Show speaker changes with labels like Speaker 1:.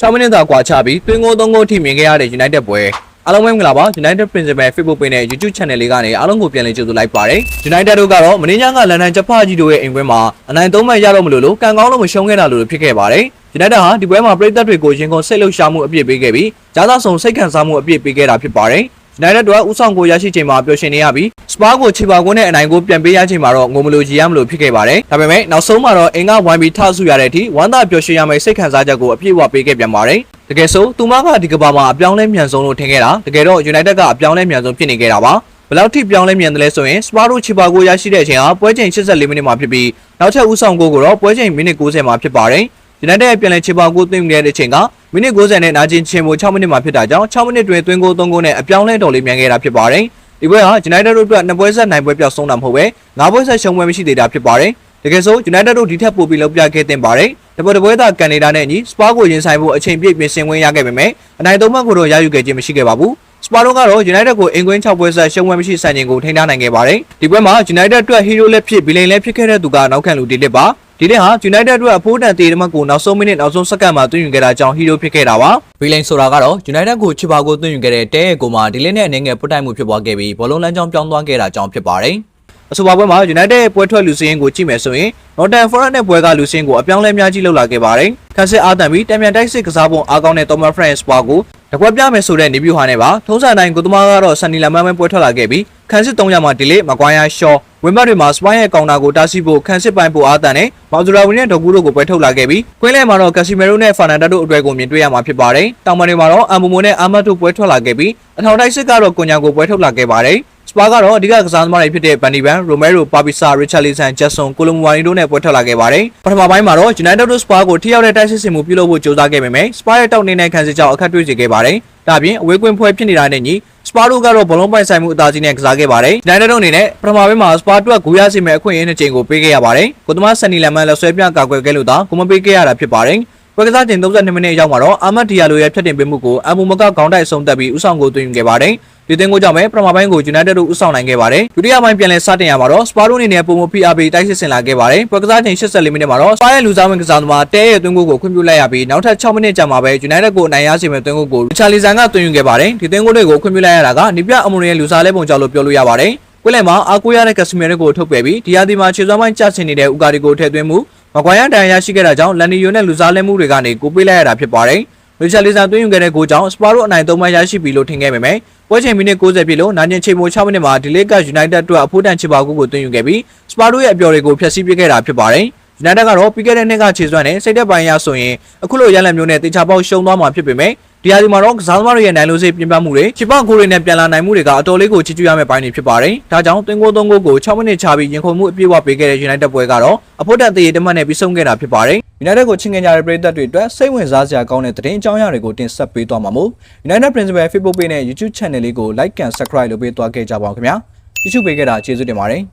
Speaker 1: 6မိနစ်သာကွာချပြီးတွင်းကို3ကိုထိမြင်ခဲ့ရတဲ့ United ပွဲအားလုံးပဲမင်္ဂလာပါ United Principal Facebook page နဲ့ YouTube Channel လေးကနေအားလုံးကိုပြန်လည်ကြိုဆိုလိုက်ပါတယ် United တို့ကတော့မင်းညာကလန်ဒန်ဂျပန်ကြီးတို့ရဲ့အိမ်ပွဲမှာအနိုင်3မှတ်ရတော့မလို့လို့ကန်ကောင်းလို့မရှုံးခဲ့တာလို့ဖြစ်ခဲ့ပါတယ် United ဟာဒီပွဲမှာပြည်သက်တွေကိုရင်ကုန်စိတ်လှုပ်ရှားမှုအပြည့်ပေးခဲ့ပြီးကြားသာဆောင်စိတ်ခံစားမှုအပြည့်ပေးခဲ့တာဖြစ်ပါတယ် United တို့ကဥဆောင်ကိုရရှိချိန်မှာပျော်ရွှင်နေရပြီးစပါကိုခြေပါကွန်းနဲ့အနိုင်ကိုပြန်ပေးရချိန်မှာတော့ငိုမလို့ကြည်ရမလို့ဖြစ်ခဲ့ပါတယ်။ဒါပေမဲ့နောက်ဆုံးမှာတော့အင်ကဝိုင်းပြီးထဆူရတဲ့အထိဝမ်းသာပျော်ရွှင်ရမယ့်စိတ်ခံစားချက်ကိုအပြည့်အဝပေးခဲ့ပြန်ပါတယ်။တကယ်ဆိုသူမကဒီကဘာမှာအပြောင်းလဲမြန်ဆုံးလို့ထင်ခဲ့တာတကယ်တော့ United ကအပြောင်းလဲမြန်ဆုံးဖြစ်နေခဲ့တာပါ။ဘယ်လောက်ထိပြောင်းလဲမြန်တယ်လဲဆိုရင်စပါတို့ခြေပါကိုရရှိတဲ့အချိန်ဟာပွဲချိန်84မိနစ်မှာဖြစ်ပြီးနောက်ထပ်ဥဆောင်ကိုကိုတော့ပွဲချိန်မိနစ်90မှာဖြစ်ပါတယ်။ United ရဲ့ပြန်လည်ခြေပါကိုသွင်းခဲ့တဲ့အချိန်ကမိနစ်90နဲ့နာကျင်ချင်းမို6မိနစ်မှာဖြစ်တာကြောင့်6မိနစ်တွင်သွင်းကို3ကိုနဲ့အပြောင်းလဲတော်လေးမြန်ခဲ့တာဖြစ်ပါတယ်။ဒီပွဲဟာ United တို့အတွက်နှစ်ပွဲဆက်နိုင်ပွဲပြောက်ဆုံးတာမဟုတ်ပဲငါးပွဲဆက်ရှုံးပွဲမရှိသေးတာဖြစ်ပါတယ်။တကယ်ဆို United တို့ဒီထက်ပိုပြီးလုပ်ပြခဲ့တင်ပါတယ်။တပွဲတပွဲသာကန်နေတာနဲ့ညီစပါကိုရင်ဆိုင်ဖို့အချိန်ပြည့်ပြင်ဆင်ဝင်ရခဲ့ပေမဲ့အနိုင်သုံးမှတ်ကိုတော့ရယူခဲ့ခြင်းမရှိခဲ့ပါဘူး။စပါတို့ကတော့ United ကိုအင်ကွင်း6ပွဲဆက်ရှုံးပွဲမရှိစံချိန်ကိုထိန်းထားနိုင်ခဲ့ပါတယ်။ဒီပွဲမှာ United အတွက် hero လက်ဖြစ်ဘီလိန်လက်ဖြစ်ခဲ့တဲ့သူကနောက်ခံလူဒီလစ်ပါ ဒီနေ့ဟာ United အတွက်အဖိုးတန်တေးတမတ်ကိုနောက်ဆုံးမိနစ်နောက်ဆုံးစက္ကန့်မှာသွင်းယူခဲ့တာကြောင့် hero ဖြစ်ခဲ့တာပါ။ဘီလိန်ဆိုတာကတော့ United ကိုချစ်ပါကိုသွင်းယူခဲ့တဲ့တဲရဲ့ကိုမှာဒီလစ်နဲ့အနေငယ်ပုတ်တိုက်မှုဖြစ်ပွားခဲ့ပြီးဘောလုံးလမ်းကြောင်းပြောင်းသွားခဲ့တာကြောင့်ဖြစ်ပါတယ်။အဆိုပါပွဲမှာ United ရဲ့ပွဲထွက်လူစင်းကိုကြည့်မယ်ဆိုရင် Northern Forest နဲ့ပွဲကလူစင်းကိုအပြောင်းလဲများကြီးလုပ်လာခဲ့ပါတယ်။ခန်းစစ်အားတန်ပြီးတံမြန်တိုက်စစ်ကစားပုံအားကောင်းတဲ့ Thomas France ပွားကို တကွက်ပြမယ်ဆိုတဲ့နေပြူဟာနဲ့ပါထုံးစံတိုင်းကိုသမားကတော့ဆန်နီလာမန်ပဲပွဲထွက်လာခဲ့ပြီးခန်းစစ်3ရက်မှာဒီလေးမကွိုင်းယာရှော့ဝင်းဘတ်တွေမှာစပိုင်းရဲ့ကောင်တာကိုတားဆီးဖို့ခန်းစစ်ပိုင်းပိုအားတန်နဲ့မော်ဇူရာဝင်းနဲ့ဒေါ်ကူတို့ကိုပွဲထုတ်လာခဲ့ပြီးကွင်းလဲမှာတော့ကက်စီမီရိုနဲ့ဖာနန်ဒတ်တို့အတွက်ကိုမြင်တွေ့ရမှာဖြစ်ပါတယ်။တောင်ပန်တွေမှာတော့အမ်ဘူမိုနဲ့အာမတ်တို့ပွဲထွက်လာခဲ့ပြီးအထောင်တိုက်စစ်ကတော့ကွန်ညာကိုပွဲထုတ်လာခဲ့ပါတယ်။ စပါကတော့အဓိကကစားသမားတွေဖြစ်တဲ့ဘန်နီဗန်၊ရိုမဲရို၊ပါပီဆာ၊ရစ်ချာလီဆန်၊ဂျက်ဆွန်၊ကိုလိုမွာနီတို့နဲ့ပွဲထွက်လာခဲ့ပါတယ်။ပထမပိုင်းမှာတော့ United တို့စပါကိုထိရောက်တဲ့တိုက်စစ်စင်မှုပြုလုပ်ဖို့ကြိုးစားခဲ့ပေမဲ့စပါရဲ့တောက်နေတဲ့ခံစစ်ကြောင့်အခက်တွေ့စေခဲ့ပါတယ်။ဒါပြင်အဝေးကွင်းဖွဲဖြစ်နေတာနဲ့ညီစပါတို့ကတော့ဘလုံးပိုင်ဆိုင်မှုအသာစီးနဲ့ကစားခဲ့ပါတယ်။ United တို့အနေနဲ့ပထမပိုင်းမှာစပါအတွက်ဂိုးရစီမဲ့အခွင့်အရေးနှစ်ချိန်ကိုပေးခဲ့ရပါတယ်။ကိုသမားဆန်နီလန်မန်လက်ဆွဲပြကာကွယ်ခဲ့လို့သာကိုမပေးခဲ့ရတာဖြစ်ပါတယ်။ပွဲကစားချိန်32မိနစ်ရောက်မှာတော့အာမတ်ဒီယာလိုရဲ့ဖြတ်တင်ပေးမှုကိုအမ်ဘူမကခေါင်းတိုက်ဆုံးသက်ပြီးဥဆောင်ကိုသွင်းယူခဲ့ပါတယ်။ ဒီသင်းကိုကြောင့်ပဲပထမပိုင်းကို United တို့ဥဆောင်နိုင်ခဲ့ပါတယ်။ဒုတိယပိုင်းပြန်လည်စတင်ရမှာတော့ Spurs တို့အနေနဲ့ပုံမ PRB တိုက်စစ်ဆင်လာခဲ့ပါတယ်။ပွဲကစားချိန်84မိနစ်မှာတော့ Spurs ရဲ့လူစားဝင်ကစားသမားတဲရဲ့သွင်းကိုကိုခွင့်ပြုလိုက်ရပြီးနောက်ထပ်6မိနစ်ကြာမှာပဲ United ကိုအနိုင်ရစေမယ့်သွင်းကိုကို Richarlison ကသွင်းယူခဲ့ပါတယ်။ဒီသင်းကိုတွေကိုခွင့်ပြုလိုက်ရတာကနိပြအမွန်ရဲ့လူစားလဲပုံကြောင့်လို့ပြောလို့ရပါတယ်။ကွင်းလယ်မှာအားကိုးရတဲ့ကက်စမီယာကိုထုတ်ပယ်ပြီးဒီယာဒီမှာခြေစွမ်းပိုင်းကျဆင်းနေတဲ့ဥကာဒီကိုထည့်သွင်းမှုမကွိုင်းရန်တန်ရရှိခဲ့တာကြောင့်လန်နီယိုနဲ့လူစားလဲမှုတွေကနေကိုပေးလိုက်ရတာဖြစ်ပါတယ်။ ရီချာလီဆန်သွင်းယူခဲ့တဲ့ဂိုးကြောင့်စပါရိုအနိုင်၃မှတ်ရရှိပြီလို့ထင်ခဲ့ပေမဲ့ပွဲချိန်မိနစ်60ပြည့်လို့နာကျင်ချိန်မို6မိနစ်မှာဒီလေးက United အတွက်အဖိုးတန်ချစ်ပါကူကိုသွင်းယူခဲ့ပြီးစပါရိုရဲ့အပျော်တွေကိုဖျက်ဆီးပစ်ခဲ့တာဖြစ်ပါတယ်။ United ကတော့ပြီးခဲ့တဲ့နှစ်ကခြေစွမ်းနဲ့စိတ်သက်ပိုင်းရဆိုရင်အခုလိုရလန်မျိုးနဲ့တေချာပေါက်ရှုံးသွားမှာဖြစ်ပေမဲ့ဒီဟာဒီမှာတော့ကစားသမားတွေရဲ့နိုင်လို့စိပြင်ပမှုတွေချစ်ပကိုတွေနဲ့ပြန်လာနိုင်မှုတွေကအတော်လေးကိုချီးကျူးရမယ့်ပိုင်းတွေဖြစ်ပါတယ်။ဒါကြောင့်သွင်းကိုသုံးကိုကို6မိနစ်ချပြီးရင်ခုန်မှုအပြည့်အဝပေးခဲ့တဲ့ United ပွဲကတော့အဖို့တန်တရေတမတ်နဲ့ပြီးဆုံးခဲ့တာဖြစ်ပါတယ်။ United ကိုချင်းခင်ကြတဲ့ပရိသတ်တွေအတွက်စိတ်ဝင်စားစရာကောင်းတဲ့သတင်းအကြောင်းအရာတွေကိုတင်ဆက်ပေးသွားမှာမို့ United Principal Facebook Page နဲ့ YouTube Channel လေးကို Like and Subscribe လုပ်ပေးသွားခဲ့ကြပါဦးခင်ဗျာ။ YouTube ပေးခဲ့တာကျေးဇူးတင်ပါတယ်။